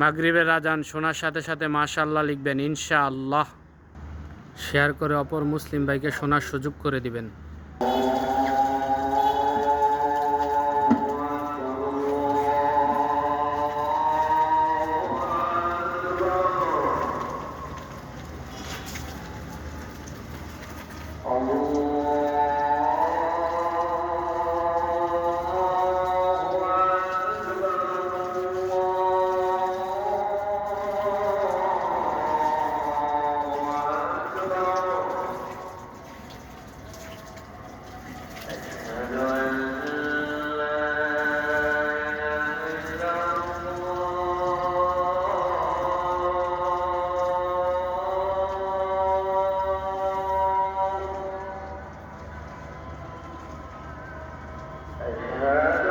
মাগরীবের আজান শোনার সাথে সাথে মাশাল্লাহ লিখবেন ইনশা আল্লাহ শেয়ার করে অপর মুসলিম ভাইকে শোনার সুযোগ করে দিবেন। Oh Amen.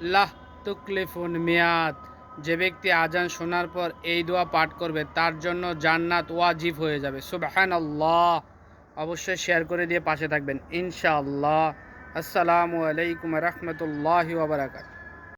লাহ তুকলিফুন মেয়াদ যে ব্যক্তি আজান শোনার পর এই দোয়া পাঠ করবে, তার জন্য জান্নাত ওয়াজিব হয়ে যাবে। সুবহান আল্লাহ অবশ্যই শেয়ার করে দিয়ে পাশে থাকবেন। ইনশাআল্লাহ। আসসালামু আলাইকুম রহমতুল্লাহ ওবরাকাত